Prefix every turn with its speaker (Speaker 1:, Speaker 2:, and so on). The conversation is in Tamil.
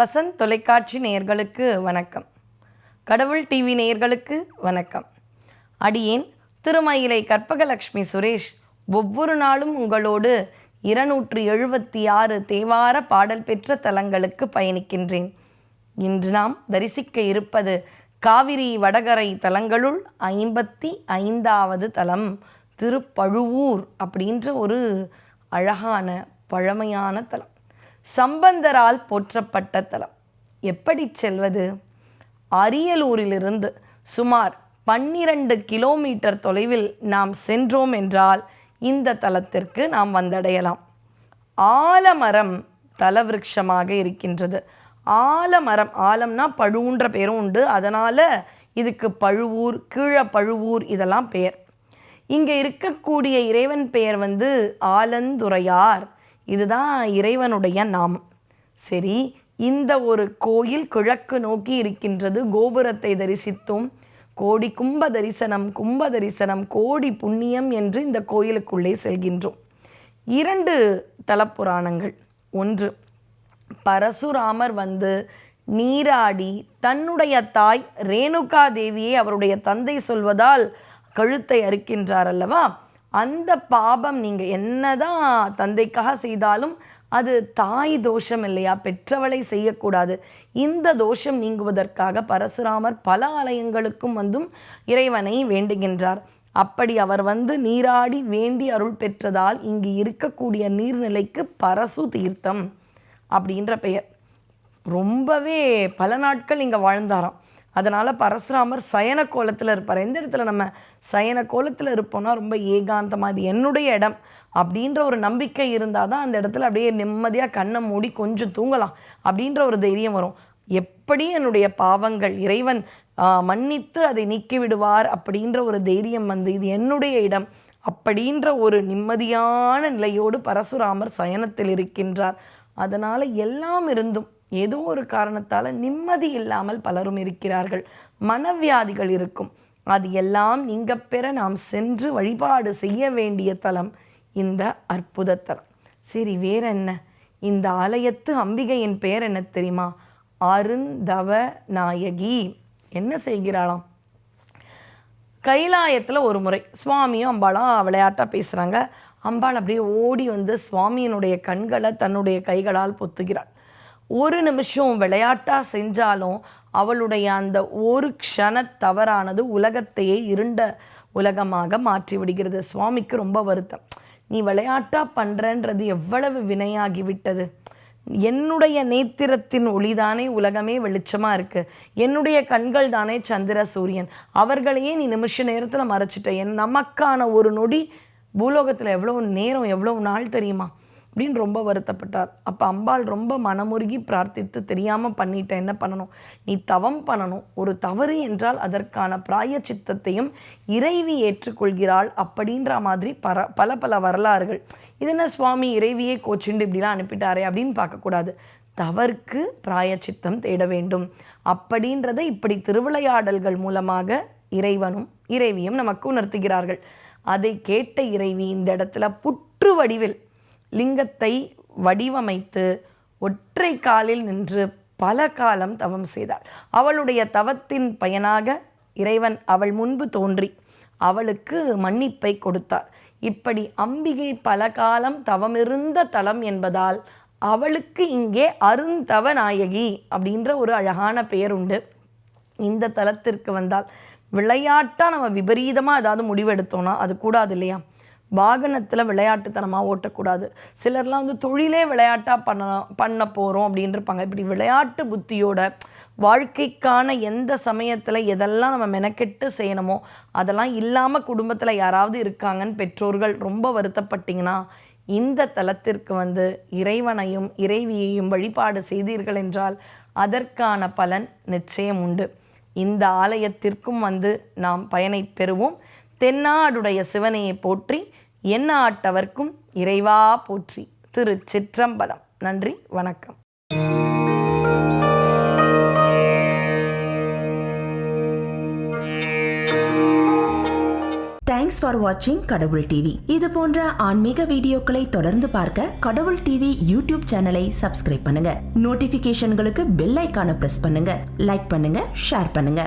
Speaker 1: வசந்த் தொலைக்காட்சி நேயர்களுக்கு வணக்கம். கடவுள் டிவி நேயர்களுக்கு வணக்கம். அடியேன் திருமயிலை கற்பகலட்சுமி சுரேஷ் ஒவ்வொரு நாளும் உங்களோடு இருநூற்று எழுபத்தி ஆறு தேவார பாடல் பெற்ற தலங்களுக்கு பயணிக்கின்றேன். இன்று நாம் தரிசிக்க இருப்பது காவிரி வடகரை தலங்களுள் ஐம்பத்தி ஐந்தாவது தலம் திருப்பழுவூர் அப்படின்ற ஒரு அழகான பழமையான தலம். சம்பந்தரால் போற்றப்பட்ட தலம். எப்படி செல்வது? அரியலூரிலிருந்து சுமார் பன்னிரண்டு கிலோமீட்டர் தொலைவில் நாம் சென்றோம் என்றால் இந்த தலத்திற்கு நாம் வந்தடையலாம். ஆலமரம் தலவிருட்சமாக இருக்கின்றது. ஆலமரம் ஆலம்னா பழுவுன்ற பேரும் உண்டு. அதனால் இதுக்கு பழுவூர் கீழ பழுவூர் இதெல்லாம் பெயர். இங்கே இருக்கக்கூடிய இறைவன் பெயர் வந்து ஆலந்துரையார். இதுதான் இறைவனுடைய நாமம் சரி இந்த ஒரு கோயில் கிழக்கு நோக்கி இருக்கின்றது கோபுரத்தை தரிசித்தோம். கோடி கும்ப தரிசனம் கும்ப தரிசனம் கோடி புண்ணியம் என்று இந்த கோயிலுக்குள்ளே செல்கின்றோம். இரண்டு தலப்புராணங்கள். ஒன்று பரசுராமர் வந்து நீராடி தன்னுடைய தாய் ரேணுகா தேவியை அவருடைய தந்தை சொல்வதால் கழுத்தை அறுக்கின்றார் அல்லவா? அந்த பாபம் நீங்கள் என்னதான் தந்தைக்காக செய்தாலும் அது தாய் தோஷம் இல்லையா? பெற்றவளை செய்யக்கூடாது. இந்த தோஷம் நீங்குவதற்காக பரசுராமர் பல ஆலயங்களுக்கும் வந்தும் இறைவனை வேண்டுகின்றார். அப்படி அவர் வந்து நீராடி வேண்டி அருள் பெற்றதால் இங்கு இருக்கக்கூடிய நீர்நிலைக்கு பரசு தீர்த்தம் அப்படின்ற பெயர். ரொம்பவே பல நாட்கள் இங்கே வாழ்ந்தாராம். அதனால் பரசுராமர் சயன கோலத்தில் இருப்பார். எந்த இடத்துல நம்ம சயன கோலத்தில் இருப்போம்னா ரொம்ப ஏகாந்தமாக இது என்னுடைய இடம் அப்படின்ற ஒரு நம்பிக்கை இருந்தால் தான் அந்த இடத்துல அப்படியே நிம்மதியாக கண்ணை மூடி கொஞ்சம் தூங்கலாம் அப்படின்ற ஒரு தைரியம் வரும். எப்படி என்னுடைய பாவங்கள் இறைவன் மன்னித்து அதை நீக்கி விடுவார் அப்படின்ற ஒரு தைரியம் வந்து இது என்னுடைய இடம் அப்படின்ற ஒரு நிம்மதியான நிலையோடு பரசுராமர் சயனத்தில் இருக்கின்றார். அதனால் எல்லாம் இருந்தும் ஏதோ ஒரு காரணத்தால் நிம்மதி இல்லாமல் பலரும் இருக்கிறார்கள். மனவியாதிகள் இருக்கும். அது எல்லாம் நீங்க பெற நாம் சென்று வழிபாடு செய்ய வேண்டிய தலம். இந்த அற்புத தலம் சரி வேற என்ன இந்த ஆலயத்து அம்பிகையின் பெயர் என்ன தெரியுமா? அருந்தவ நாயகி என்ன செய்கிறாளாம்? கைலாயத்தில் ஒரு முறை சுவாமியும் அம்பாளும் விளையாட்டாக பேசுகிறாங்க அம்பாள் அப்படியே ஓடி வந்து சுவாமியினுடைய கண்களை தன்னுடைய கைகளால் பொத்துகிறாள். ஒரு நிமிஷம் விளையாட்டாக செஞ்சாலும் அவளுடைய அந்த ஒரு க்ஷண தவறானது உலகத்தையே இருண்ட உலகமாக மாற்றி விடுகிறது சுவாமிக்கு ரொம்ப வருத்தம். நீ விளையாட்டாக பண்ணுறன்றது எவ்வளவு வினையாகிவிட்டது? என்னுடைய நேத்திரத்தின் ஒளிதானே உலகமே வெளிச்சமாக இருக்குது என்னுடைய கண்கள் தானே சந்திர சூரியன் அவர்களையே நீ நிமிஷ நேரத்தில் மறைச்சிட்ட. என் நமக்கான ஒரு நொடி பூலோகத்தில் எவ்வளோ நேரம் எவ்வளோ நாள் தெரியுமா? அப்படின்னு ரொம்ப வருத்தப்பட்டார். அப்போ அம்பாள் ரொம்ப மனமுருகி பிரார்த்தித்து தெரியாமல் பண்ணிட்டேன் என்ன பண்ணணும்? நீ தவம் பண்ணணும். ஒரு தவறு என்றால் அதற்கான பிராய சித்தத்தையும் இறைவி ஏற்றுக்கொள்கிறாள் அப்படின்ற மாதிரி பர பல பல வரலாறுகள். இது என்ன சுவாமி இறைவியே கோச்சுண்டு இப்படிலாம் அனுப்பிட்டாரே அப்படின்னு பார்க்கக்கூடாது. தவறுக்கு பிராயச்சித்தம் தேட வேண்டும். அப்படின்றத இப்படி திருவிளையாடல்கள் மூலமாக இறைவனும் இறைவியும் நமக்கு உணர்த்துகிறார்கள். அதை கேட்ட இறைவி இந்த இடத்துல புற்று வடிவில் லிங்கத்தை வடிவமைத்து ஒற்றை காலில் நின்று பல காலம் தவம் செய்தாள். அவளுடைய தவத்தின் பயனாக இறைவன் அவள் முன்பு தோன்றி அவளுக்கு மன்னிப்பை கொடுத்தார் இப்படி அம்பிகை பல காலம் தவமிருந்த தலம் என்பதால் அவளுக்கு இங்கே அருந்தவ நாயகி அப்படின்ற ஒரு அழகான பெயர் உண்டு. இந்த தலத்திற்கு வந்தால் விளையாட்டாக நம்ம விபரீதமாக ஏதாவது முடிவெடுத்தோம்னா அது கூடாது இல்லையா? வாகனத்தில் விளையாட்டுத்தனமாக ஓட்டக்கூடாது. சிலர்லாம் வந்து தொழிலே விளையாட்டாக பண்ண பண்ண போகிறோம் அப்படின்னு இருப்பாங்க இப்படி விளையாட்டு புத்தியோட வாழ்க்கைக்கான எந்த சமயத்தில் எதெல்லாம் நம்ம மெனக்கெட்டு செய்யணுமோ அதெல்லாம் இல்லாமல் குடும்பத்தில் யாராவது இருக்காங்கன்னு பெற்றோர்கள் ரொம்ப வருத்தப்பட்டீங்கன்னா இந்த தலத்திற்கு வந்து இறைவனையும் இறைவியையும் வழிபாடு செய்தீர்கள் என்றால் அதற்கான பலன் நிச்சயம் உண்டு. இந்த ஆலயத்திற்கும் வந்து நாம் பயனை பெறுவோம். தென்னாடுடைய சிவனையை போற்றி என்ன ஆட்டவர்க்கும் இறைவா போற்றி. திரு சிற்றம்பலம் நன்றி வணக்கம்.
Speaker 2: தேங்க்ஸ் ஃபார் வாட்சிங் கடவுள் டிவி இது போன்ற ஆன்மீக வீடியோக்களை தொடர்ந்து பார்க்க கடவுள் டிவி யூடியூப் சேனலை சப்ஸ்கிரைப் பண்ணுங்க. நோட்டிபிகேஷன்களுக்கு பெல் ஐக்கான பிரஸ் பண்ணுங்க. லைக் பண்ணுங்க ஷேர் பண்ணுங்க.